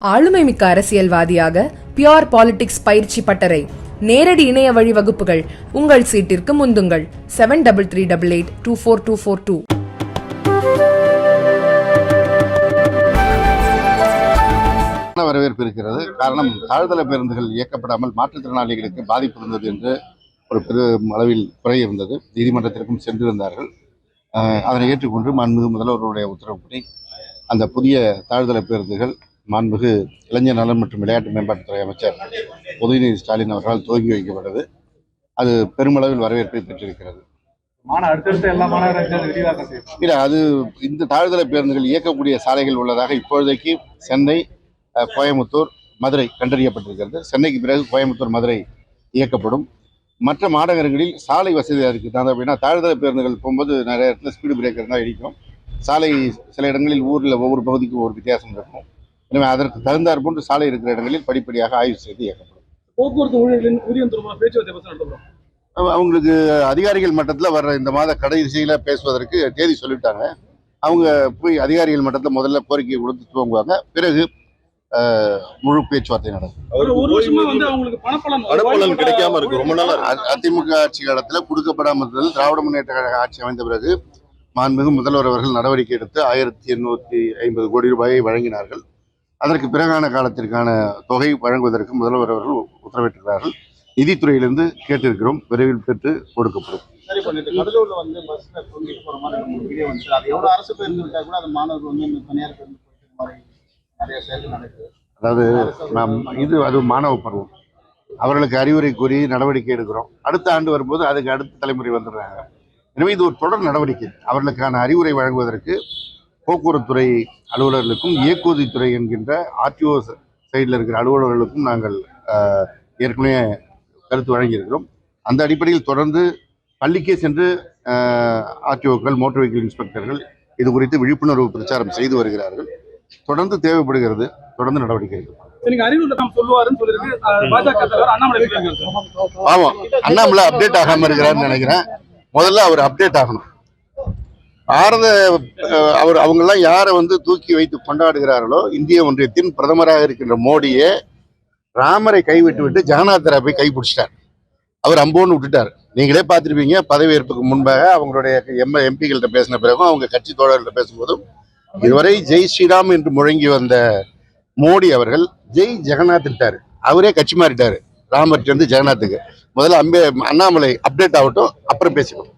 ஆளுமை மிக்க அரசியல்வாதியாக பியோர் பாலிடிக்ஸ் பயிற்சி பட்டறை. நேரடி இணைய வழி வகுப்புகள். உங்கள் சீட்டிற்கு முந்துங்கள். Seven double three double eight two four two four two வரவேற்பு இருக்கிறது? காரணம் தாழ்தள பேருந்துகள் இயக்கப்படாமல் மாற்றுத்திறனாளிகளுக்கு பாதிப்பு இருந்தது என்று ஒரு பெரும் அளவில் குறை இருந்தது. நீதிமன்றத்திற்கும் சென்றிருந்தார்கள். அதனை ஏற்றுக்கொண்டு மாண்புமிகு முதல்வருடைய உத்தரவுப்படி அந்த புதிய தாழ்தள பேருந்துகள் மாண்புமிகு இளைஞர் நலன் மற்றும் விளையாட்டு மேம்பாட்டுத்துறை அமைச்சர் உதயநிதி ஸ்டாலின் அவர்களால் துவங்கி வைக்கப்பட்டது. அது பெருமளவில் வரவேற்பை பெற்றிருக்கிறது. இல்லை அது இந்த தாழ்தள பேருந்துகள் இயக்கக்கூடிய சாலைகள் உள்ளதாக இப்பொழுதைக்கு சென்னை கோயம்புத்தூர் மதுரை கண்டறியப்பட்டிருக்கிறது. சென்னைக்கு பிறகு கோயம்புத்தூர் மதுரை இயக்கப்படும். மற்ற மாநகரங்களில் சாலை வசதியாக இருக்குது அது அப்படின்னா தாழ்தள பேருந்துகள் போகும்போது நிறைய இடத்துல ஸ்பீடு பிரேக்கர் தான் இடிக்கும். சாலை சில இடங்களில் ஊரில் ஒவ்வொரு பகுதிக்கும் ஒரு வித்தியாசம் இருக்கும். எனவே அதற்கு தகுந்தாற் போன்று சாலை இருக்கிற இடங்களில் படிப்படியாக ஆய்வு செய்து இயக்கப்படும். போக்குவரத்து ஊழியர்களின் ஊதியம் தொடர்பாக பேச்சுவார்த்தை அவங்களுக்கு அதிகாரிகள் மட்டத்தில் வர்ற இந்த மாத கடைசியில் பேசுவதற்கு தேதி சொல்லிட்டாங்க. அவங்க போய் அதிகாரிகள் மட்டத்தில் முதல்ல கோரிக்கை கொடுத்து துவங்குவாங்க. பிறகு முழு பேச்சுவார்த்தை நடக்கும். கிடைக்காம இருக்கு. ரொம்ப நாளா அதிமுக ஆட்சி காலத்தில் கொடுக்கப்படாமல் இருந்தது. திராவிட முன்னேற்ற கழக ஆட்சி அமைந்த பிறகு மாண்புமிகு முதல்வர் அவர்கள் நடவடிக்கை எடுத்து ஆயிரத்தி எண்ணூற்றி ஐம்பது கோடி ரூபாயை வழங்கினார்கள். அதற்கு பிறகான காலத்திற்கான தொகை வழங்குவதற்கு முதல்வர் அவர்கள் உத்தரவிட்டிருக்கிறார்கள். நிதித்துறையிலிருந்து கேட்டிருக்கிறோம். விரைவில் பெற்று கொடுக்கப்படும். அதாவது நாம் இது அது மாணவ பருவம். அவர்களுக்கு அறிவுரை கூறி நடவடிக்கை எடுக்கிறோம். அடுத்த ஆண்டு வரும்போது அதுக்கு அடுத்த தலைமுறை வந்துடுறாங்க. எனவே இது ஒரு தொடர் நடவடிக்கை. அவர்களுக்கான அறிவுரை வழங்குவதற்கு போக்குவரத்துறை அலுவலர்களுக்கும் இயக்குவதித்துறை என்கின்ற ஆர்டிஓ சைடில் இருக்கிற அலுவலர்களுக்கும் நாங்கள் ஏற்கனவே கருத்து வழங்கியிருக்கிறோம். அந்த அடிப்படையில் தொடர்ந்து பள்ளிக்கே சென்று ஆர்டிஓக்கள் மோட்டார் வெஹிக்கிள் இன்ஸ்பெக்டர்கள் இது குறித்து விழிப்புணர்வு பிரச்சாரம் செய்து வருகிறார்கள். தொடர்ந்து தேவைப்படுகிறது. தொடர்ந்து நடவடிக்கை ஆமாம் அண்ணாமலை அப்டேட் ஆகாம இருக்கிறாருன்னு நினைக்கிறேன். முதல்ல அவர் அப்டேட் ஆகணும். பாரத அவர் அவங்கெல்லாம் யாரை வந்து தூக்கி வைத்து கொண்டாடுகிறார்களோ இந்திய ஒன்றியத்தின் பிரதமராக இருக்கின்ற மோடியே ராமரை கைவிட்டு விட்டு ஜெகநாதரை போய் கைப்பிடிச்சிட்டார். அவர் அம்போன்னு விட்டுட்டார். நீங்களே பார்த்துருப்பீங்க பதவியேற்புக்கு முன்பாக அவங்களுடைய எம் எம்பிகள்கிட்ட பேசின பிறகும் அவங்க கட்சி தோழர்கள்ட்ட பேசும்போதும் இதுவரை ஜெய் ஸ்ரீராம் என்று முழங்கி வந்த மோடி அவர்கள் ஜெய் ஜெகநாத் விட்டார் அவரே கட்சி மாறிட்டார். ராமர்கிட்ட இருந்து ஜெகநாத்துக்கு. முதல்ல அம்பே அண்ணாமலை அப்டேட் ஆகட்டும் அப்புறம் பேசிக்கணும்